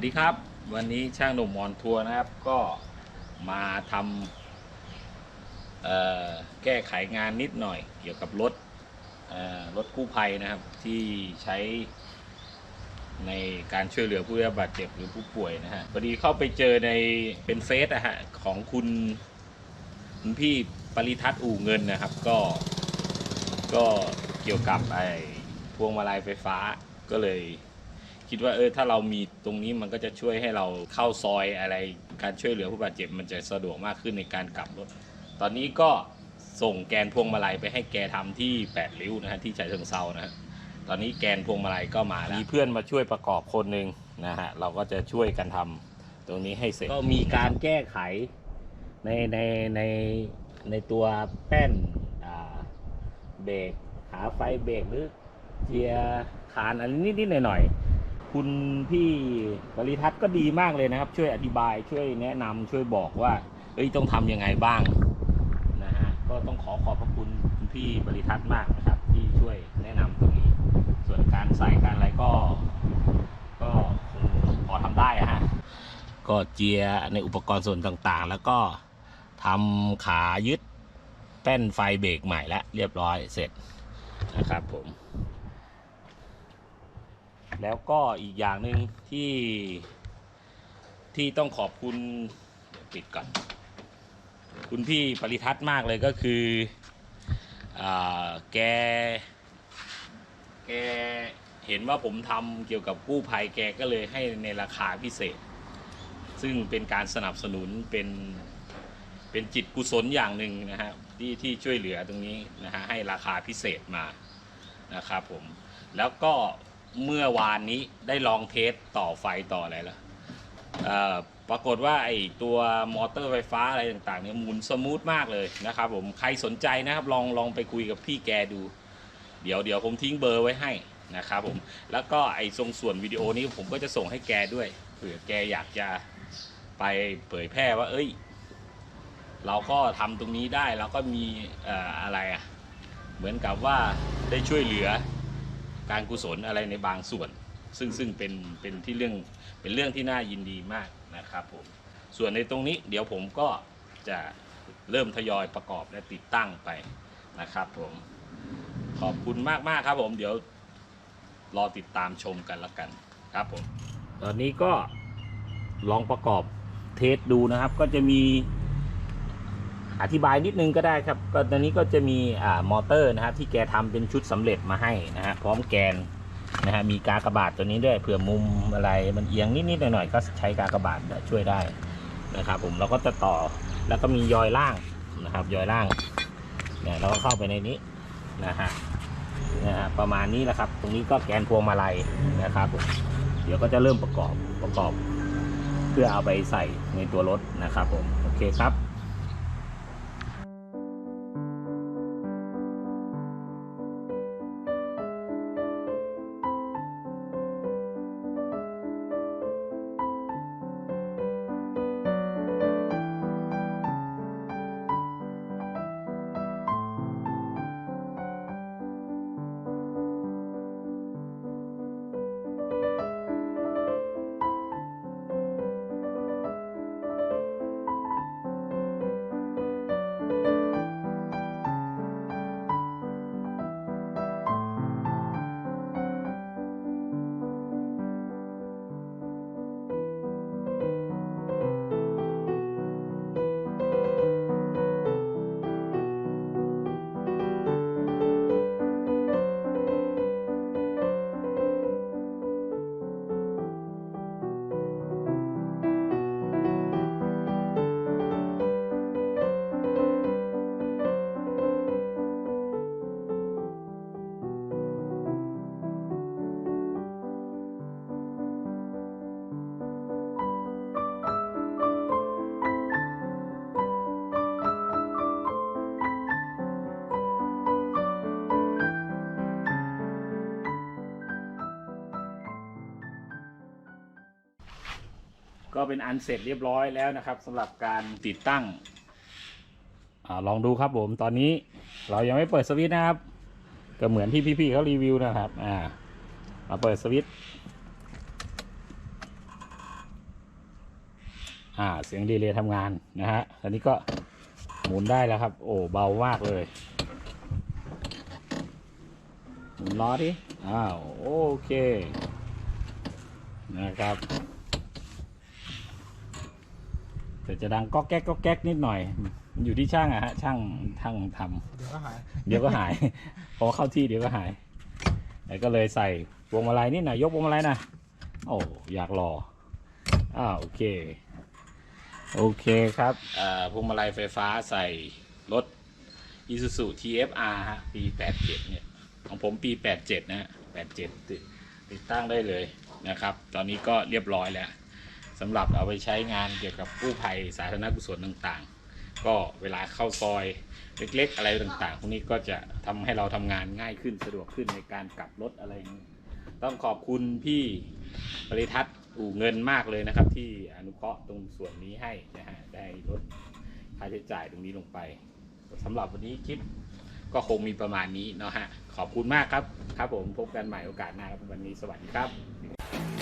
วัสดีครับ วันนี้ช่างหนุ่มมอนทัวร์นะครับ ก็มาทำแก้ไขงานนิดหน่อย เกี่ยวกับรถรถกู้ภัยนะครับ ที่ใช้ในการช่วยเหลือผู้ได้รับบาดเจ็บหรือผู้ป่วยนะฮะพอดีเข้าไปเจอในเป็นเฟซนะฮะของคุณคุณพี่ปริทัศน์อู่เงินนะครับ ก็ก็เกี่ยวกับไอ้พวงมาลัยไฟฟ้าก็เลย คิดว่าเออถ้าเรามีตรงนี้มันก็จะช่วยให้เราเข้าซอยอะไร การช่วยเหลือผู้บาดเจ็บมันจะสะดวกมากขึ้นในการกลับรถ ตอนนี้ก็ส่งแกนพวงมาลัยไปให้แกทำที่แปดริ้วนะฮะที่ฉะเชิงเซานะฮะตอนนี้แกนพวงมาลัยก็มาแล้วมีเพื่อนมาช่วยประกอบคนหนึ่งนะฮะเราก็จะช่วยกันทำตรงนี้ให้เสร็จก็มีการแก้ไขในในในในตัวแป้นอ่าเบรกขาไฟเบรกหรือเกียร์คานอะไรนิดๆหน่อยๆ คุณพี่ปริทัศน์ก็ดีมากเลยนะครับ ช่วยอธิบายช่วยแนะนำช่วยบอกว่า เอ้ยต้องทำยังไงบ้างนะฮะก็ต้องขอขอบพระคุณคุณพี่ปริทัศน์มากนะครับ ที่ช่วยแนะนำตรงนี้ ส่วนการใส่การอะไรก็ ก็คงพอทำได้อะฮะก็เจียในอุปกรณ์ส่วนต่างๆ แล้วก็ทำขายึดแป้นไฟเบรกใหม่แล้วเรียบร้อยเสร็จนะครับผม แล้วก็อีกอย่างหนึ่งที่ที่ต้องขอบคุณปิดก่อน คุณพี่ปริทัศน์มากเลยก็คืออแก แกเห็นว่าผมทำเกี่ยวกับกู้ภัยแกก็เลยให้ในราคาพิเศษ ซึ่งเป็นการสนับสนุนเป็นเป็นจิตกุศลอย่างหนึ่งนะฮะที่ที่ช่วยเหลือตรงนี้นะฮะให้ราคาพิเศษมานะครับผมแล้วก็ เมื่อวานนี้ได้ลองเทสต่อไฟต่ออะไรแล้วปรากฏว่าไอตัวมอเตอร์ไฟฟ้าอะไรต่างๆเนี่ยหมุนสมูทมากเลยนะครับผมใครสนใจนะครับลองลองไปคุยกับพี่แกดู เดี๋ยวเดี๋ยวผมทิ้งเบอร์ไว้ให้นะครับผมแล้วก็ไอทรงส่วนวิดีโอนี้ผมก็จะส่งให้แกด้วยเผื่อแกอยากจะไปเผยแพร่ว่า เอ้ย เราก็ทำตรงนี้ได้เราก็มีอออะไรอะเหมือนกับว่าได้ช่วยเหลือ การกุศลอะไรในบางส่วน ซึ่งซึ่งเป็นเป็นที่เรื่องเป็นเรื่องที่น่ายินดีมากนะครับผมส่วนในตรงนี้เดี๋ยวผมก็จะเริ่มทยอยประกอบและติดตั้งไปนะครับผมขอบคุณมากมากๆครับผมเดี๋ยวรอติดตามชมกันแล้วกันครับผมตอนนี้ก็ลองประกอบเทสดูนะครับก็จะมี อธิบายนิดนึงก็ได้ครับ ก็ตอนนี้ก็จะมีอ่ามอเตอร์นะครับที่แกทำเป็นชุดสำเร็จมาให้นะฮะพร้อมแกนนะฮะมีกากระบาทตัวนี้ด้วยเผื่อมุมอะไรมันเอียงนิดๆหน่อยๆก็ใช้กากระบาทช่วยได้นะครับผมเราก็จะต่อแล้วก็มียอยล่างนะครับ ยอยล่างเนี่ยเราก็เข้าไปในนี้นะฮะนะฮะประมาณนี้แหละครับ ตรงนี้ก็แกนพวงมาลัยนะครับผมเดี๋ยวก็จะเริ่มประกอบประกอบ เพื่อเอาไปใส่ในตัวรถนะครับผมโอเคครับ ก็เป็นอันเสร็จเรียบร้อยแล้วนะครับสำหรับการติดตั้งอาลองดูครับผมตอนนี้เรายังไม่เปิดสวิตช์นะครับ ก็เหมือนที่พี่ๆเขารีวิวนะครับอ่ามาเปิดสวิตช์อ่าเสียงดีเลย์ทำงานนะฮะอันนี้ก็หมุนได้แล้วครับ โอ้เบามากเลยหมุนล้อดิอ้าวโอเคนะครับ แต่จะดังก๊อกแก๊กก๊อกแก๊กนิดหน่อยมันอยู่ที่ช่างอะฮะช่างช่างทำเดี๋ยวก็หายเดี๋ยวก็หาย พอเข้าที่เดี๋ยวก็หายแล้วก็เลยใส่พวงมาลัยนี่หน่อยยกพวงมาลัยหนะโอ้อยากรออ้าวโอเค โอเคครับอ่าพวงมาลัยไฟฟ้าใส่รถ Isuzu TFR ฮะปี 87 เนี่ย ของผมปี 87 นะฮะ87ติดติดตั้งได้เลยนะครับ ตอนนี้ก็เรียบร้อยแล้ว สำหรับเอาไปใช้งานเกี่ยวกับกู้ภัยสาธารณกุศลต่างๆ ก็เวลาเข้าซอยเล็กๆ อะไรต่างๆ พวกนี้ก็จะทำให้เราทำงานง่ายขึ้นสะดวกขึ้นในการกลับรถอะไรอย่างนี้ต้องขอบคุณพี่ปริทัศน์อู่เงินมากเลยนะครับ ที่อนุเคราะห์ตรงส่วนนี้ให้นะฮะได้ลดค่าใช้จ่ายตรงนี้ลงไปสำหรับวันนี้คลิปก็คงมีประมาณนี้เนาะฮะขอบคุณมากครับ ครับผมพบกันใหม่โอกาสหน้าครับวันนี้สวัสดีครับ